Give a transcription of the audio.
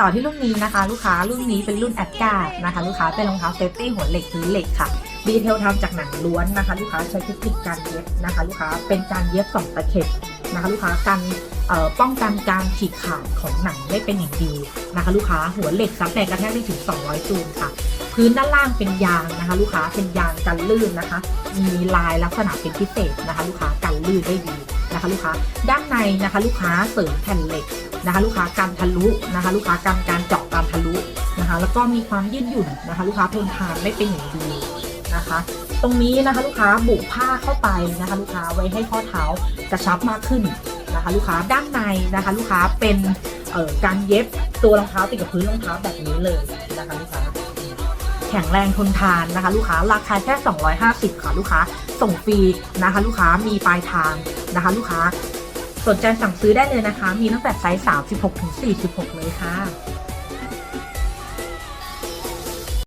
ต่อที่รุ่นนี้นะคะ ลูกค้ารุ่นนี้เป็นรุ่นแอดการ์ดนะคะ ลูกค้าเป็นรองเท้าเซฟตี้หัวเหล็กพื้นเหล็กค่ะดีเทลทำจากหนังล้วนนะคะ ลูกค้าใช้เทคนิคการเย็บนะคะ ลูกค้าเป็นการเย็บสองตะเข็บนะคะ ลูกค้ากันป้องกันการฉีกขาดของหนังได้เป็นอย่างดีนะคะ ลูกค้าหัวเหล็กซับแรงกระแทกได้ถึง 200จูลค่ะ พื้นด้านล่างเป็นยางนะคะ ลูกค้าเป็นยางกันลื่นนะคะ มีลายลักษณะเป็นพิเศษนะคะ ลูกค้ากันลื่นได้ดีนะคะ ลูกค้าด้านในนะคะ ลูกค้าเสริมแผ่นเหล็ก นะคะลูกค้ากันทะลุนะคะ ลูกค้ากันการเจาะการทะลุนะคะ แล้วก็มีความยืดหยุ่นนะคะ ลูกค้าทนทานได้เป็นอย่างดีนะคะ ตรงนี้นะคะลูกค้าบุผ้าเข้าไปนะคะ ลูกค้าไว้ให้ข้อเท้ากระชับมากขึ้นนะคะ ลูกค้าด้านในนะคะ ลูกค้าเป็นการเย็บตัวรองเท้าติดกับพื้นรองเท้าแบบนี้เลยนะคะลูกค้าแข็งแรงทนทานนะคะ ลูกค้าราคาแค่ 250 ค่ะลูกค้าส่งฟรีนะคะ ลูกค้ามีปลายทางนะคะ ลูกค้า สนใจสั่งซื้อได้เลยนะคะ มีตั้งแต่ไซส์ 36 ถึง 46 เลยค่ะ